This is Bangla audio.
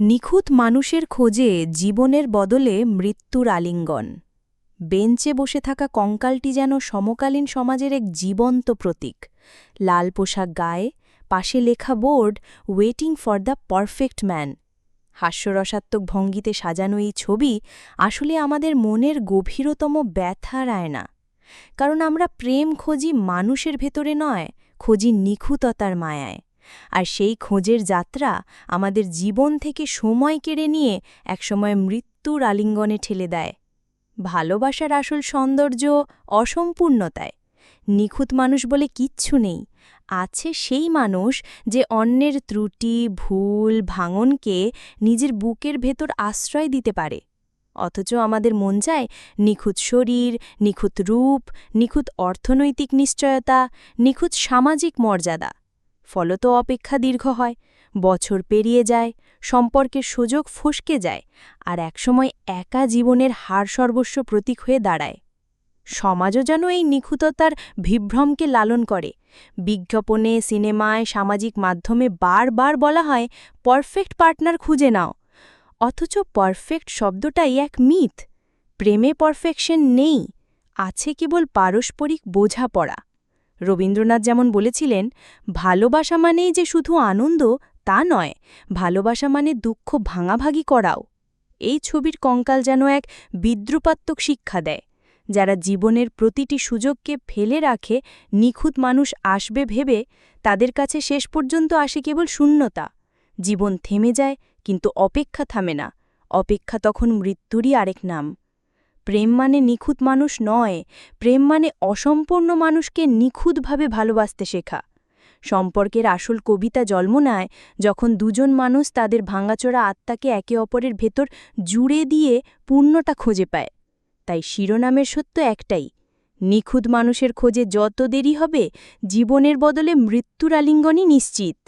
নিখুঁত মানুষের খোঁজে জীবনের বদলে মৃত্যুর আলিঙ্গন। বেঞ্চে বসে থাকা কঙ্কালটি যেন সমকালীন সমাজের এক জীবন্ত প্রতীক। লাল পোশাক গায়ে, পাশে লেখা board waiting for the perfect man হাস্যরসাত্মক ভঙ্গিতে সাজানো এই ছবি আসলে আমাদের মনের গভীরতম ব্যথা ব্যথার আয়না কারণ আমরা প্রেম খোঁজি মানুষের ভেতরে নয়, খোঁজি নিখুঁততার মায়ায়। আর সেই খোঁজের যাত্রা আমাদের জীবন থেকে সময় কেড়ে নিয়ে একসময় মৃত্যুর আলিঙ্গনে ঠেলে দেয়। ভালোবাসার আসল সৌন্দর্য অসম্পূর্ণতায়। নিখুঁত মানুষ বলে কিচ্ছু নেই। আছে সেই মানুষ যে অন্যের ত্রুটি, ভুল, ভাঙনকে নিজের বুকের ভেতর আশ্রয় দিতে পারে। অথচ আমাদের মন চায় নিখুঁত শরীর, নিখুঁত রূপ, নিখুঁত অর্থনৈতিক নিশ্চয়তা, নিখুঁত সামাজিক মর্যাদা। ফলত অপেক্ষা দীর্ঘ হয়, বছর পেরিয়ে যায়, সম্পর্কের সুযোগ ফসকে যায়, আর একসময় একা জীবনের হার সর্বস্ব প্রতীক হয়ে দাঁড়ায়। সমাজও যেন এই নিখুঁততার বিভ্রমকে লালন করে। বিজ্ঞাপনে, সিনেমায়, সামাজিক মাধ্যমে বারবার বলা হয়, পারফেক্ট পার্টনার খুঁজে নাও। অথচ পারফেক্ট শব্দটাই এক মিথ। প্রেমে পারফেকশন নেই, আছে কেবল পারস্পরিক বোঝাপড়া। রবীন্দ্রনাথ যেমন বলেছিলেন, ভালোবাসা মানেই যে শুধু আনন্দ, তা নয়, ভালোবাসা মানে দুঃখ ভাঙাভাগি করাও। এই ছবির কঙ্কাল যেন এক বিদ্রুপাত্মক শিক্ষা দেয়, যারা জীবনের প্রতিটি সুযোগকে ফেলে রাখে, নিখুঁত মানুষ আসবে ভেবে, তাদের কাছে শেষ পর্যন্ত আসে কেবল শূন্যতা। জীবন থেমে যায়, কিন্তু অপেক্ষা থামে না, অপেক্ষা তখন মৃত্যুরই আরেক নাম। প্রেম মানে নিখুঁত মানুষ নয়, প্রেম মানে অসম্পূর্ণ মানুষকে নিখুঁতভাবে ভালোবাসতে শেখা। সম্পর্কের আসল কবিতা জন্ম নেয় যখন দুজন মানুষ তাদের ভাঙাচোরা আত্মাকে একে অপরের ভেতর জুড়ে দিয়ে পূর্ণটা খুঁজে পায়। তাই শিরোনামের সত্য একটাই, নিখুঁত মানুষের খোঁজে যত দেরি হবে, জীবনের বদলে মৃত্যুর আলিঙ্গনই নিশ্চিত।